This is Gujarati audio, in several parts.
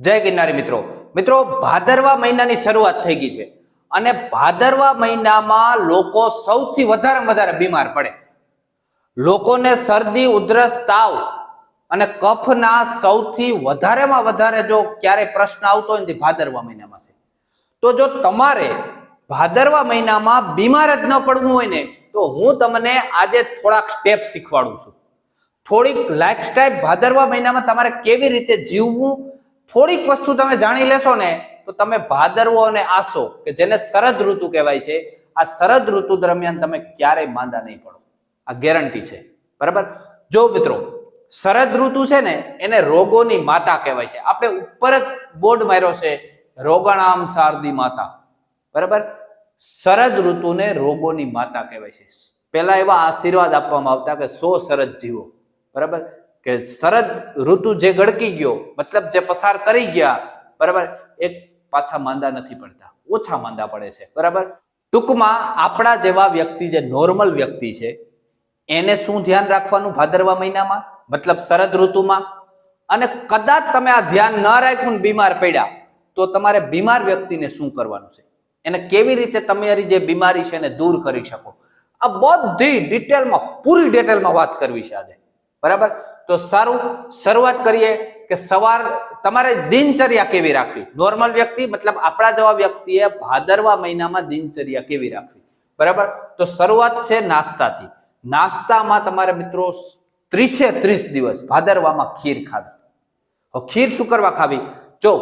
જય ગિરનારી મિત્રો. મિત્રો, ભાદરવા મહિનાની શરૂઆત થઈ ગઈ છે. અને ભાદરવા મહિનામાં લોકો સૌથી વધારે વધારે બીમાર પડે. લોકોને શરદી, ઉધરસ, તાવ અને કફના સૌથી વધારેમાં વધારે જો ક્યારે પ્રશ્ન આવતો હોય ભાદરવા મહિનામાં છે. તો જો તમારે ભાદરવા મહિનામાં બીમાર જ ન પડવું હોય ને, તો હું તમને આજે થોડાક સ્ટેપ શીખવાડું છું. થોડીક લાઈફસ્ટાઈલ ભાદરવા મહિનામાં તમારે કેવી રીતે જીવવું થોડીક વસ્તુ તમે જાણી લેશો ને, તો તમે ભાદરવો અને આસો, કે જેને શરદ ઋતુ કહેવાય છે, આ શરદ ઋતુ દરમિયાન તમે ક્યારેય માંદા નહીં પડો. આ ગેરંટી છે. બરાબર? જો મિત્રો, શરદ ઋતુ છે ને, એને રોગોની માતા કહેવાય છે. આપણે ઉપર જ બોર્ડ માર્યો છે, રોગણામ શારદી માતા. બરાબર? શરદ ઋતુને રોગોની માતા કહેવાય છે. પહેલા એવા આશીર્વાદ આપવામાં આવતા કે સો શરદ જીવો. બરાબર? કે શરદ ઋતુ જે ગળકી ગયો, મતલબ જે પસાર કરી ગયા, બરાબર? એક પાછા માંદા નથી પડતા, ઓછા માંદા પડે છે, બરાબર? ટૂંકમાં આપણા જેવા વ્યક્તિ જે નોર્મલ વ્યક્તિ છે, એને શું ધ્યાન રાખવાનું ભાદરવા મહિનામાં? મતલબ શરદ ઋતુમાં? અને કદાચ તમે આ ધ્યાન ન રાખ્યું બીમાર પડ્યા, તો તમારે બીમાર વ્યક્તિને શું કરવાનું છે? એને કેવી રીતે તમારી જે બીમારી છે એને દૂર કરી શકો? આ બધી ડિટેલમાં પૂરી ડિટેલમાં વાત કરવી છે આજે. બરાબર? તો સારું, શરૂઆત કરીએ કે સવાર, તમારે દિનચર્યા કેવી રાખવી? નોર્મલ વ્યક્તિ, મતલબ આપણા જેવા વ્યક્તિએ ભાદરવા મહિનામાં દિનચર્યા કેવી રાખવી? બરાબર? તો શરૂઆત છે નાસ્તાથી. નાસ્તામાં તમારે મિત્રો ત્રીસે ત્રીસ દિવસ ભાદરવામાં ખીર ખાવી. ખીર શું કરવા ખાવી? જો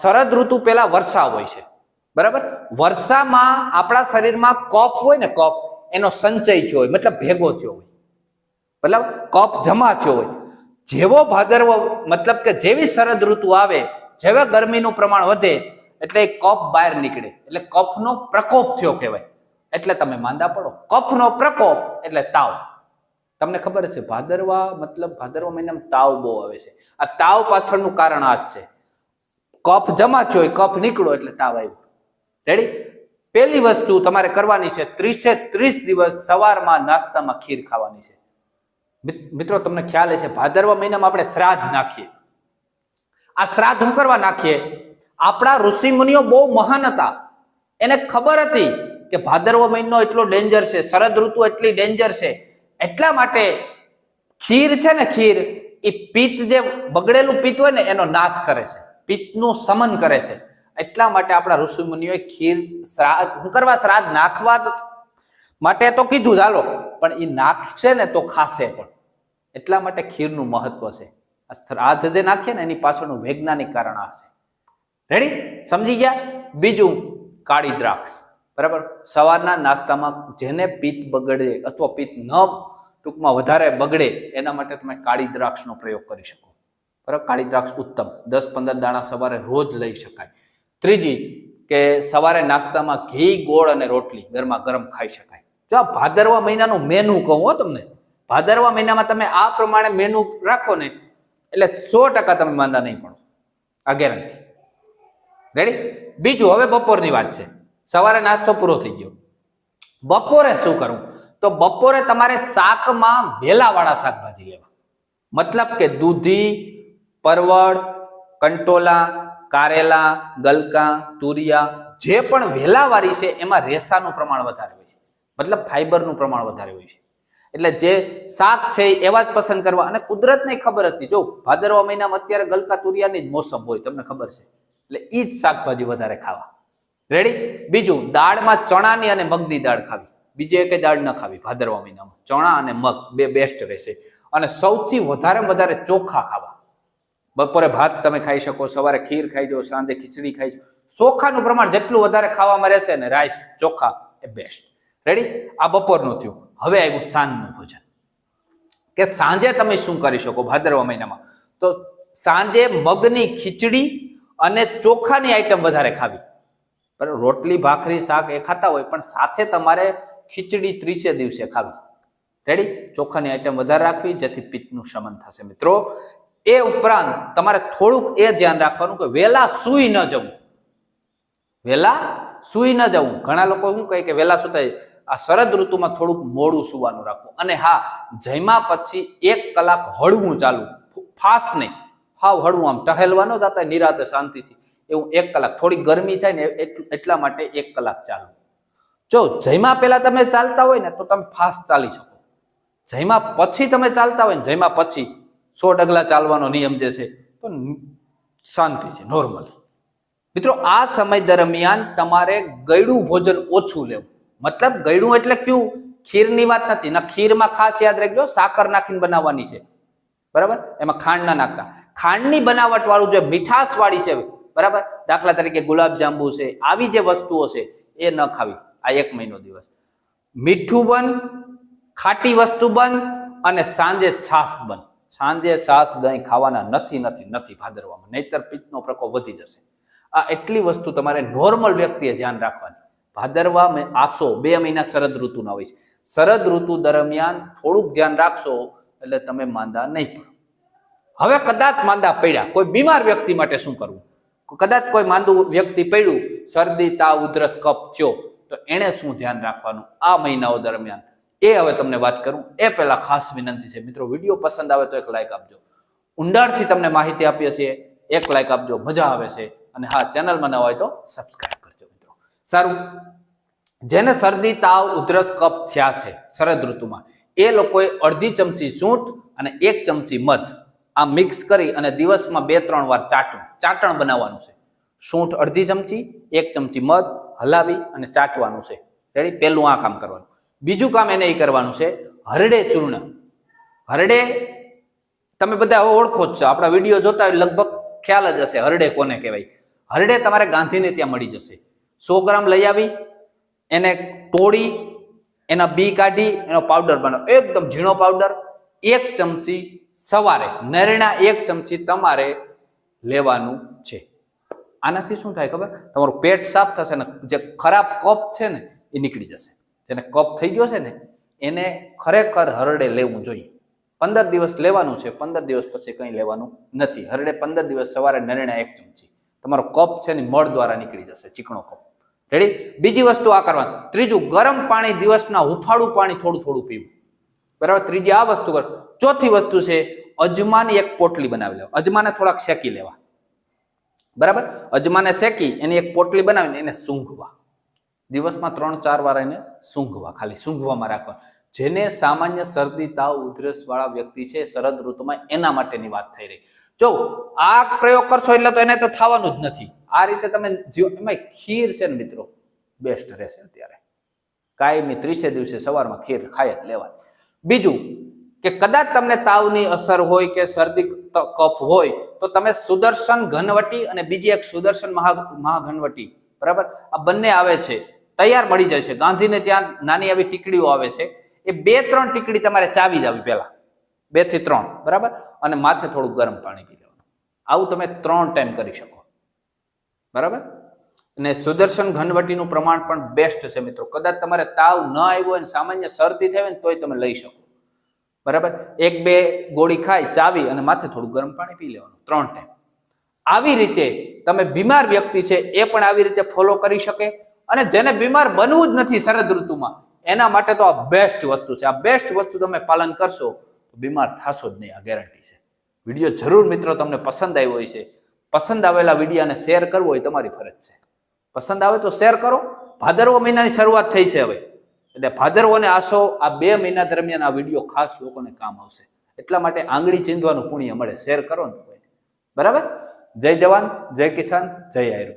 શરદ ઋતુ પહેલા વર્ષા હોય છે. બરાબર? વર્ષામાં આપણા શરીરમાં કફ હોય ને કફ, એનો સંચય થયો હોય, મતલબ ભેગો થયો હોય. મતલબ કફ જમા થયો હોય. જેવો ભાદરવો, મતલબ કે જેવી શરદ ઋતુ આવે, જેવા ગરમીનું પ્રમાણ વધે, એટલે કફ બહાર નીકળે. એટલે કફનો પ્રકોપ થયો કહેવાય. એટલે તમે માંદા પડો. કફનો પ્રકોપ, એટલે તાવ. તમને ખબર હશે, ભાદરવા, મતલબ ભાદરવા મહિનામાં તાવ બહુ આવે છે. આ તાવ પાછળનું કારણ આ જ છે. કફ જમા થયો હોય કફ નીકળો એટલે તાવ આવ્યો. રેડી પહેલી વસ્તુ તમારે કરવાની છે, ત્રીસે ત્રીસ દિવસ સવારમાં નાસ્તામાં ખીર ખાવાની છે. મિત્રો, તમને ખ્યાલ હશે, ભાદરવા મહિનામાં આપણે શ્રાદ્ધ નાખીએ. આ શ્રાદ્ધ હું કરવા નાખીએ? આપણા ઋષિ મુનિઓ બહુ મહાન હતા. એને ખબર હતી કે ભાદરવા મહિનો એટલો ડેન્જર છે, શરદ ઋતુ એટલી ડેન્જર છે. એટલા માટે ખીર છે ને ખીર, એ પિત્ત જે બગડેલું પિત્ત હોય ને, એનો નાશ કરે છે. પિત્તનું સમન કરે છે. એટલા માટે આપણા ઋષિ મુનિઓએ ખીર શ્રાદ્ધ, હું કરવા શ્રાદ્ધ નાખવા માટે તો કીધું, ચાલો, પણ એ નાખશે ને તો ખાશે પણ. એટલા માટે ખીરનું મહત્વ છે. આ શ્રાદ્ધ જે નાખીએ ને એની પાછળનું વૈજ્ઞાનિક કારણ આ છે. રેડી સમજી ગયા? બીજું કાળી દ્રાક્ષ. બરાબર? સવારના નાસ્તામાં જેને પિત્ત બગડે અથવા પિત્ત ન ટૂંકમાં વધારે બગડે, એના માટે તમે કાળી દ્રાક્ષનો પ્રયોગ કરી શકો. બરાબર? કાળી દ્રાક્ષ ઉત્તમ. દસ પંદર દાણા સવારે રોજ લઈ શકાય. ત્રીજી કે સવારે નાસ્તામાં ઘી, ગોળ અને રોટલી ગરમા ગરમ ખાઈ શકાય. જો આ ભાદરવા મહિનાનું મેનુ કહું હો તમને ભાદરવા મહિનામાં તમે આ પ્રમાણે મેનુ રાખો ને એટલે સો ટકા તમે માંદા નહીં પડો. આ ગેરંટી રેડી બીજું હવે બપોરની વાત છે. સવારે નાસ્તો પૂરો થઈ ગયો. બપોરે શું કરવું તો બપોરે તમારે શાકમાં વેલાવાળા શાકભાજી લેવા. મતલબ કે દૂધી, પરવળ, કંટોલા, કારેલા, ગલકા, તુરિયા, જે પણ વેલાવાળી છે, એમાં રેસાનું પ્રમાણ વધારે હોય છે. મતલબ ફાઈબરનું પ્રમાણ વધારે હોય છે. એટલે જે શાક છે એવા જ પસંદ કરવા. અને કુદરતને ખબર હતી, જો ભાદરવા મહિનામાં અત્યારે ગલકા તુરિયાની જ મોસમ હોય, તમને ખબર છે. એટલે એ જ શાકભાજી વધારે ખાવા. રેડી બીજું, દાળમાં ચણાની અને મગની દાળ ખાવી. બીજી એક દાળ ન ખાવી ભાદરવા મહિનામાં. ચણા અને મગ, બે બેસ્ટ રહેશે. અને સૌથી વધારે વધારે ચોખા ખાવા. બપોરે ભાત તમે ખાઈ શકો, સવારે ખીર ખાઈ જાઓ, સાંજે ખીચડી ખાઈ જાઓ. ચોખાનું પ્રમાણ જેટલું વધારે ખાવામાં રહેશે ને, રાઈસ, ચોખા એ બેસ્ટ રેડી આ બપોરનું થયું. હવે આવ્યું સાંજનું ભોજન. કે સાંજે તમે શું કરી શકો ભાદરવા મહિનામાં? તો સાંજે મગની ખીચડી અને ચોખાની આઈટમ વધારે ખાવી. રોટલી, ભાખરી, શાક એ ખાતા હોય, પણ સાથે તમારે ખીચડી ત્રીસે દિવસે ખાવી. રેડી ચોખાની આઈટમ વધારે રાખવી, જેથી પિત્તનું શમન થશે. મિત્રો, એ ઉપરાંત તમારે થોડુંક એ ધ્યાન રાખવાનું કે વહેલા સૂઈ ન જવું. વહેલા સૂઈ ન જવું. ઘણા લોકો શું કહે કે વહેલા સુતાય આ શરદ ઋતુમાં થોડુંક મોડું સુવાનું રાખવું. અને હા, જમ્યા પછી એક કલાક હળવું ચાલુ ફાસ્ટ નહીં. હાવ હળવું આમ ટહેલવા ન જતા નિરાતે શાંતિથી. એવું એક કલાક. થોડી ગરમી થાય ને એટલ- માટે એક કલાક ચાલુ જો જયમાં પહેલા તમે ચાલતા હોય ને તો તમે ફાસ્ટ ચાલી શકો. જયમાં પછી તમે ચાલતા હોય ને જયમાં પછી સો ડગલા ચાલવાનો નિયમ જે છે, તો શાંતિ છે, નોર્મલી. મિત્રો, આ સમય દરમિયાન તમારે ગળ્યું ભોજન ઓછું લેવું. મતલબ ગળ્યું એટલે કયું? ખીરની વાત નથી. ના, ખીરમાં ખાસ યાદ રાખજો, સાકર નાખીને બનાવવાની છે. બરાબર? એમાં ખાંડ ના નાખતા. ખાંડની બનાવટ વાળું જે મીઠાશ વાળી છે, બરાબર? દાખલા તરીકે ગુલાબ જાંબુ છે, આવી જે વસ્તુઓ છે, એ ન ખાવી. આ એક મહિનો દિવસ. મીઠું બંધ, ખાટી વસ્તુ બંધ અને સાંજે છાશ બંધ. સાંજે છાશ દહીં ખાવાના નથી નથી નથી ભાદરવામાં. નહીતર પિત્તનો પ્રકોપ વધી જશે. આ એટલી વસ્તુ તમારે નોર્મલ વ્યક્તિએ ધ્યાન રાખવાની. ભાદરવા આસો બે મહિના શરદ ઋતુના હોય છે. શરદ ઋતુ દરમિયાન થોડુંક ધ્યાન રાખશો એટલે તમે માંદા નહીં પડો. હવે કદાચ માંદા પડ્યા, કોઈ બીમાર વ્યક્તિ માટે શું કરવું? કદાચ કોઈ માંદું વ્યક્તિ પડ્યું, શરદી, તાવ, ઉધરસ, કફ થયો, તો એણે શું ધ્યાન રાખવાનું આ મહિનાઓ દરમિયાન? એ હવે તમને વાત કરું. એ પહેલા ખાસ વિનંતી છે. મિત્રો, વીડિયો પસંદ આવે તો એક લાઈક આપજો. ઊંડાણથી તમને માહિતી આપીએ છીએ. એક લાઈક આપજો. મજા આવે છે. અને હા, ચેનલમાં ન હોય તો મિત્રો સારું. જેને શરદી, તાવ, ઉધરસ, કફ થયા છે શરદ ઋતુમાં, એ લોકોએ અડધી ચમચી સૂંઠ અને એક ચમચી મધ. આ મિક્સ કરી અને દિવસમાં બે, ત્રણ વાર ચાટણ. ચાટણ બનાવવાનું છે. સૂંઠ અડધી ચમચી, એક ચમચી મધ, હલાવી અને ચાટવાનું છે. રેડી પહેલું આ કામ કરવાનું. બીજું કામ એને એ કરવાનું છે, હરડે ચૂર્ણ. હરડે, તમે બધા ઓળખો જ છો. આપણા વીડિયો જોતા હોય લગભગ ખ્યાલ જ હશે, હરડે કોને કહેવાય? હરડે તમારે ગાંધીને ત્યાં મળી જશે. સો ગ્રામ લઈ આવી, એને તોડી, એના બી કાઢી, એનો પાવડર બનાવો એકદમ ઝીણો પાવડર એક ચમચી સવારે, નરણા એક ચમચી તમારે લેવાનું છે. આનાથી શું થાય ખબર? તમારું પેટ સાફ થશે ને જે ખરાબ કફ છે ને, એ નીકળી જશે. જેને કફ થઈ ગયો છે ને, એને ખરેખર હરડે લેવું જોઈએ. પંદર દિવસ લેવાનું છે, પંદર દિવસ પછી કંઈ લેવાનું નથી. હરડે પંદર દિવસ સવારે નરણા એક ચમચી. તમારો કપ છે ને, મળ દ્વારા નીકળી જશે, ચીકણો કફ. રેડી બીજી વસ્તુ આ કરવાનું. ત્રીજું, ગરમ પાણી દિવસના હુફાળું પાણી થોડું થોડું પીવું. બરાબર? ત્રીજી, આ વસ્તુ કર. ચોથી વસ્તુ છે, અજમાની એક પોટલી બનાવી લેવા. અજમાને થોડાક શેકી લેવા. બરાબર? અજમાને શેકી, એની એક પોટલી બનાવીને એને સૂંઘવા. દિવસમાં ત્રણ, ચાર વાર એને સૂંઘવા, ખાલી સૂંઘવામાં રાખવા. જેને સામાન્ય શરદી, તાવ ઉધરસ વ્યક્તિ છે, શરદ ઋતુમાં એના માટેની વાત થઈ રહી. જો આ પ્રયોગ કરશો એટલે તો એને તો થવાનું જ નથી. આ રીતે તમે જીવ એમાં ખીર છે ને મિત્રો બેસ્ટ રહેશે અત્યારે. કાયમી ત્રીસે દિવસે સવારમાં ખીર ખાય જ લેવાની બીજું કે કદાચ તમને તાવની અસર હોય કે શરદી કફ હોય, તો તમે સુદર્શન ઘનવટી અને બીજી એક સુદર્શન મહા, મહાઘનવટી, બરાબર? આ બંને આવે છે. તૈયાર મળી જાય છે. ગાંધીને ત્યાં નાની આવી ટીકડીઓ આવે છે. એ બે ત્રણ ટીકડી તમારે ચાવી જાવી પહેલા. બેથી ત્રણ, બરાબર? અને માથે થોડું ગરમ પાણી પી લેવાનું. આવું તમે ત્રણ ટાઈમ કરી શકો. બરાબર? અને સુદર્શન ઘનવટીનું પ્રમાણ પણ બેસ્ટ છે મિત્રો. કદાચ તમારે તાવ ન આવ્યો હોય સામાન્ય શરદી થઈ હોય ને તોય તમે લઈ શકો. બરાબર? એક, બે ગોળી ખાઈ, ચાવી અને માથે થોડું ગરમ પાણી પી લેવાનું. ત્રણ ટાઈમ. આવી રીતે તમે બીમાર વ્યક્તિ છે એ પણ આવી રીતે ફોલો કરી શકે. અને જેને બીમાર બનવું જ નથી શરદ ઋતુમાં, એના માટે તો આ બેસ્ટ વસ્તુ છે. આ બેસ્ટ વસ્તુ તમે પાલન કરશો બીમાર થશો જ નહીં, આ ગેરંટી છે. વીડિયો જરૂર મિત્રો તમને પસંદ આવ્યો હોય છે. પસંદ આવેલા વિડીયોને શેર કરવો એ તમારી ફરજ છે. પસંદ આવે તો શેર કરો. ભાદરવો મહિનાની શરૂઆત થઈ છે હવે. એટલે ભાદરવો અને આસો, આ બે મહિના દરમિયાન આ વીડિયો ખાસ લોકોને કામ આવશે. એટલા માટે આંગળી ચીંધવાનું પુણ્ય મળે. શેર કરો ને બરાબર? જય જવાન, જય કિસાન, જય આયુર્વેદ.